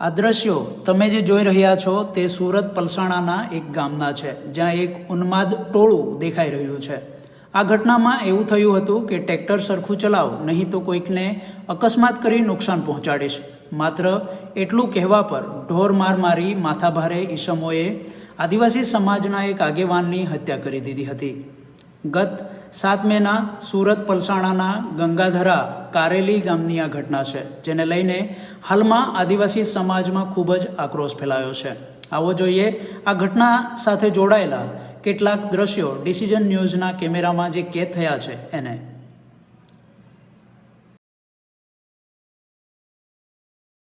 આ દ્રશ્યો તમે જે જોઈ રહ્યા છો તે સુરત પલસાણાના એક ગામના છે, જ્યાં એક ઉન્માદ ટોળું દેખાઈ રહ્યું છે. આ ઘટનામાં એવું થયું હતું કે ટ્રેક્ટર સરખું ચલાવ, નહીં તો કોઈકને અકસ્માત કરી નુકસાન પહોંચાડીશ. માત્ર એટલું કહેવા પર ઢોર માર મારી માથાભારે ઈસમોએ આદિવાસી સમાજના એક આગેવાનની હત્યા કરી દીધી હતી. ગત સાત મેના સુરત પલસાણાના ગંગાધરા કારેલી ગામની આ ઘટના છે, જેને લઈને હાલમાં આદિવાસી સમાજમાં ખૂબ જ આક્રોશ ફેલાયો છે. આવો જોઈએ, આ ઘટના સાથે જોડાયેલા કેટલાક દ્રશ્યો ડિસિઝન ન્યૂઝના કેમેરામાં જે કેદ થયા છે, એને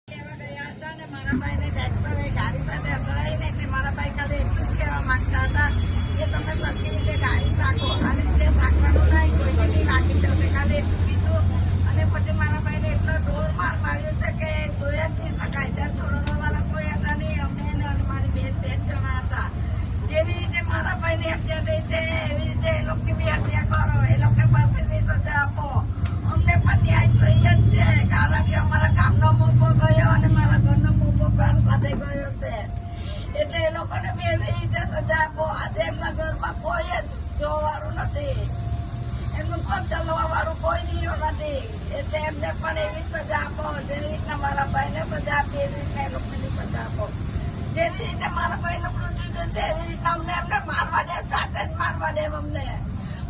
એવા ગયા હતા ને મારા ભાઈને ટ્રેક્ટરે ગાડી સાથે અથડાઈને એટલે મારા ભાઈ ખાલી એટલું જ કહેવા માંગતા હતા કે તમે સરખી રીતે ગાડી સાકો આવી રીતે સાકવાનું નહીં કોઈને બી નાખી જશે ખાલી એટલું કીધું અને પછી મારા ભાઈને એટલો ઢોર માર માર્યો છે કે જોઈ જ નહીં શકાય ત્યાં છોડવા વાળા કોઈ હતા નહીં અમે ને અને મારી બેન બે જ જણા હતા જેવી રીતે મારા ભાઈની હત્યા થઈ છે એવી રીતે એ લોકોની બી હત્યા કરો એ લોકોને પાસેથી સજા આપો અમને પણ ન્યાય જોઈએ જ છે કારણ કે અમારા ગામનો મોભો ગયો અને મારા ઘરનો મોભો પણ સાથે ગયો છે એટલે એ લોકોને બી એવી રીતે સજા આપો આજે એમના ઘરમાં કોઈ જ જોવાવાળું નથી. એમનું ઘર ચલાવવા વાળું કોઈ રહ્યું નથી. એટલે એમને પણ એવી સજા આપો, જેવી રીતના મારા ભાઈને સજા આપી, એવી રીતના એ લોકોને સજા આપો. જેવી રીતે મારા ભાઈનું મૃત્યુ છે, એવી રીતના અમને એમને મારવા દે, જાતે જ મારવા દે અમને.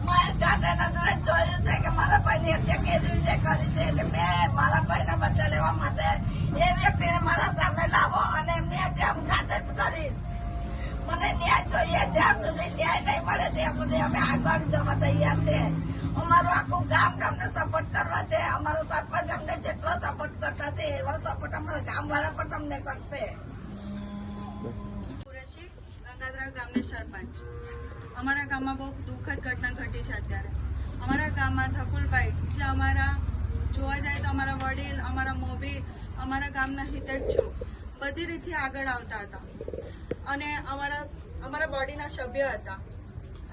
મેં જાતે નજરે જોયું છે કે મારા ભાઈની હત્યા કેવી રીતે કરી છે એટલે મેં મારા ભાઈને બદલા લેવા માટે એ વ્યક્તિને મારા સામે લાવો અને એમની હત્યા હું જાતે જ કરીશ મને ન્યાય જોઈએ જ્યાં સુધી ન્યાય નહીં મળે ત્યાં સુધી અમે આગળ જવા તૈયાર છે. અમારું આખું ગામ અમને સપોર્ટ કરવા છે. અમારો સરપંચ અમને જેટલો સપોર્ટ કરતા છે, એવો સપોર્ટ અમારા ગામ વાળા પણ તમને કરશે. કુરેશી, ગંગાધરા ગામની સરપંચ. અમારા ગામમાં બહુ દુઃખદ ઘટના ઘટી છે અત્યારે. અમારા ગામમાં થકુલભાઈ, જે અમારા જોવા જાય તો અમારા વડીલ, અમારા મોભી, અમારા ગામના હિતેચ્છુ, બધી રીતે આગળ આવતા હતા. અને અમારા અમારા બોડીના સભ્ય હતા.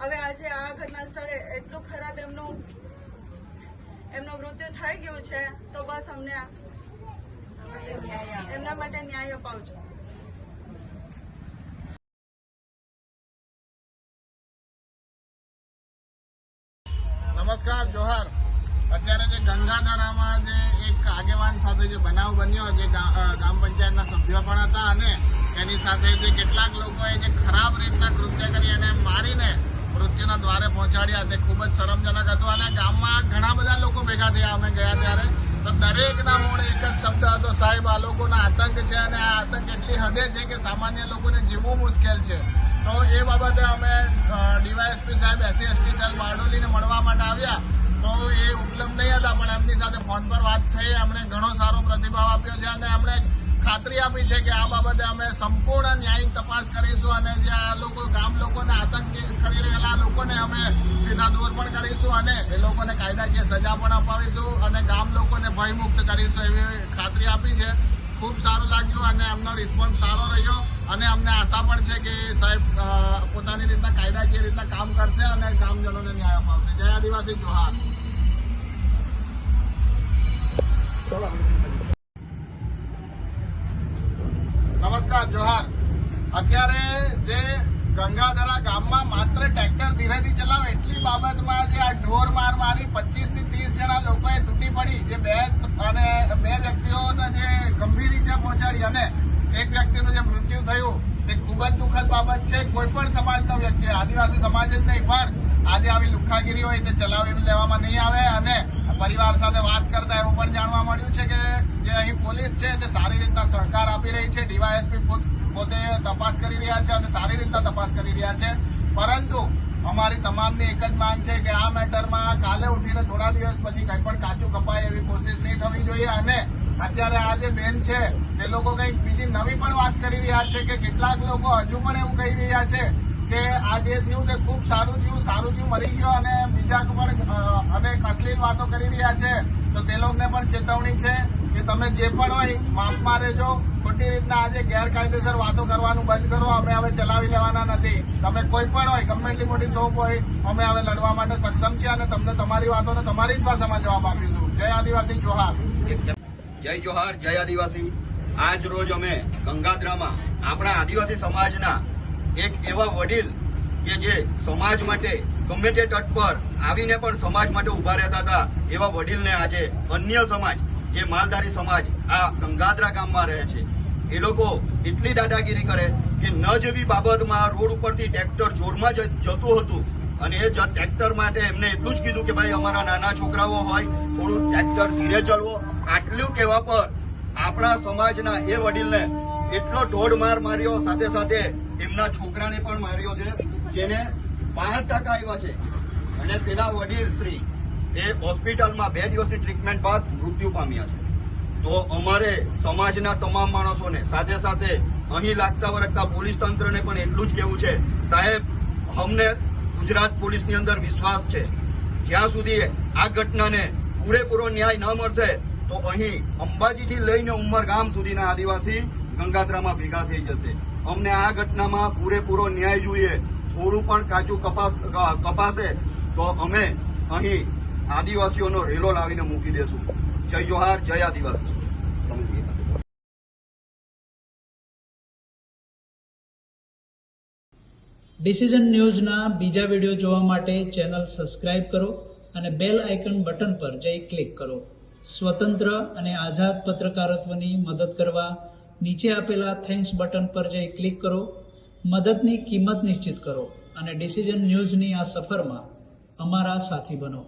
હવે આજે આ ઘટના સ્થળે એટલું ખરાબ એમનું એમનું મૃત્યુ થઈ ગયું છે, તો બસ અમને એમના માટે ન્યાય અપાવજો. નમસ્કાર, જોહાર. અત્યારે જે ગંગાધરામાં જે એક આગેવાન સાથે જે બનાવ બન્યો, જે ગ્રામ પંચાયતના સભ્યો પણ હતા અને એની સાથે જે કેટલાક લોકોએ જે ખરાબ રીતના કૃત્ય કરી અને મારીને મૃત્યુના દ્વારે પહોંચાડ્યા તે ખૂબ જ શરમજનક હતું અને ગામમાં ઘણા બધા લોકો ભેગા થયા. અમે ગયા ત્યારે તો દરેકના મોડે એક જ શબ્દ હતો, સાહેબ, આ લોકોના આતંક છે અને આ આતંક એટલી હદે છે કે સામાન્ય લોકોને જીવવું મુશ્કેલ છે. તો એ બાબતે અમે ડીવાયએસપી સાહેબ એસસી એસટી સાહેબ બારડોલીને મળવા માટે આવ્યા. તો એ ઉપલબ્ધ નહીં હતા, પણ એમની સાથે ફોન પર વાત થઈ. એમણે ઘણો સારો પ્રતિભાવ આપ્યો છે અને એમણે ખાતરી આપી છે કે આ બાબતે અમે સંપૂર્ણ ન્યાયિક તપાસ કરીશું અને જે આ લોકો ગામ લોકોને આતંક કરી રહેલા લોકોને અમે સીધા દૂર પણ કરીશું અને એ લોકોને કાયદાકીય સજા પણ અપાવીશું અને ગામ લોકોને ભયમુક્ત કરીશું એવી ખાતરી આપી છે. ખૂબ સારું લાગ્યું અને એમનો રિસ્પોન્સ સારો રહ્યો અને અમને આશા પણ છે કે સાહેબ પોતાની રીતના કાયદાકીય રીતના કામ કરશે અને ગામજનોને ન્યાય અપાવશે. જય આદિવાસી, જોહાર. નમસ્કાર, જોહાર. અત્યારે જે ગંગાધરા ગામમાં માત્ર ટ્રેક્ટર ધીરેથી ચલાવે, એટલી બાબતમાં જે આ ઢોર માર મારી પચીસથી ત્રીસ જણા લોકોએ તૂટી પડી, જે બે અને બે વ્યક્તિઓને જે ગંભીર ઈજા પહોંચાડી અને એક વ્યક્તિનું જે મૃત્યુ થયું તે ખૂબ જ દુઃખદ બાબત છે. કોઈ પણ સમાજનો વ્યક્તિ, આદિવાસી સમાજ જ નહીં, પણ આજે આવી લુખ્ખાગીરી હોય, તે ચલાવી લેવામાં નહીં આવે. અને પરિવાર સાથે વાત કરતા એવું પણ જાણવા મળ્યું છે કે જે અહીં પોલીસ છે, તે સારી રીતના સહકાર આપી છે. ડીવાયએસપી પોતે તપાસ કરી રહ્યા છે અને સારી રીતના તપાસ કરી રહ્યા છે. પરંતુ અમારી તમામની એક જ માંગ છે કે આ મેટરમાં કાલે ઉઠીને થોડા દિવસ પછી કંઈ પણ કાચું કપાય એવી કોશિશ નહીં થવી જોઈએ. અને અત્યારે આ જે બેન છે તે લોકો કંઈક બીજી નવી પણ વાત કરી રહ્યા છે કે કેટલાક લોકો હજુ પણ એવું કહી રહ્યા છે કે આ જે થયું તે ખૂબ સારું થયું સારું થયું, મરી ગયો અને બીજા પણ અને અશ્લીલ વાતો કરી રહ્યા છે. તો તે લોકોને પણ ચેતવણી છે. કે તમે જે પણ હોય માફમાં રહેજો. ખોટી રીતના આજે ગેરકાયદેસર વાતો કરવાનું બંધ કરો. અમે હવે ચલાવી લેવાના નથી. તમે કોઈ પણ હોય, ગમે મોટી તોપ હોય, અમે હવે લડવા માટે સક્ષમ છીએ અને તમને તમારી વાતોને તમારી જ ભાષામાં જવાબ આપીશું. જય આદિવાસી જોહાર. જય જોહાર, જય આદિવાસી. આજ રોજ અમે ગંગાધરામાં આપણા આદિવાસી સમાજના એક એવા વડીલ કે જે સમાજ માટે ગમે તે તટ પર આવીને પણ સમાજ માટે ઊભા રહેતા હતા, એવા વડીલને આજે અન્ય સમાજ જે માલધારી સમાજ આ ગંગાધરા ગામમાં રહે છે, એ લોકો એટલી દાદાગીરી કરે કે ન જેવી બાબતમાં રોડ ઉપરથી ટ્રેક્ટર જોરમાં જતું હતું અને એ ટ્રેક્ટર માટે એમને એટલું જ કીધું કે ભાઈ અમારા નાના છોકરાઓ હોય, થોડું ટ્રેક્ટર ધીરે ચલવો. આટલું કહેવા પર આપણા સમાજના એ વડીલને એટલો ઢોળ માર માર્યો, સાથે સાથે એમના છોકરાને પણ માર્યો છે, જેને બાર ટકા આવ્યા છે. અને પેલા વડીલ શ્રી એ હોસ્પિટલમાં બે દિવસની ટ્રીટમેન્ટ બાદ મૃત્યુ પામ્યા છે. તો અમારે સમાજના તમામ માણસોને સાથે સાથે અહીં લાગતા વળગતા પોલીસ તંત્રને પણ એટલું જ કહેવું છે. સાહેબ, અમને ગુજરાત પોલીસની અંદર વિશ્વાસ છે. જ્યાં સુધી આ ઘટનાને પૂરેપૂરો ન્યાય ન મળશે, તો અહીં અંબાજીથી લઈને ઉમરગામ સુધીના આદિવાસી ગંગાત્રામાં ભેગા થઈ જશે. અમને આ ઘટનામાં પૂરેપૂરો ન્યાય જોઈએ, થોડું પણ કાચું કપાસ કપાશે, તો અમે અહીં આદિવાસીઓનો રેલો લાવીને મૂકી દેશું. જય જોહાર, જય આદિવાસી. ડિસિઝન ન્યૂઝના બીજા વીડિયો જોવા માટે ચેનલ સબસ્ક્રાઇબ કરો અને બેલ આઇકન બટન પર જઈ ક્લિક કરો. સ્વતંત્ર અને આઝાદ પત્રકારત્વની મદદ કરવા નીચે આપેલા થેન્ક્સ બટન પર જઈ ક્લિક કરો. મદદની કિંમત નિશ્ચિત કરો અને ડિસિઝન ન્યૂઝની આ સફરમાં અમારા સાથી બનો.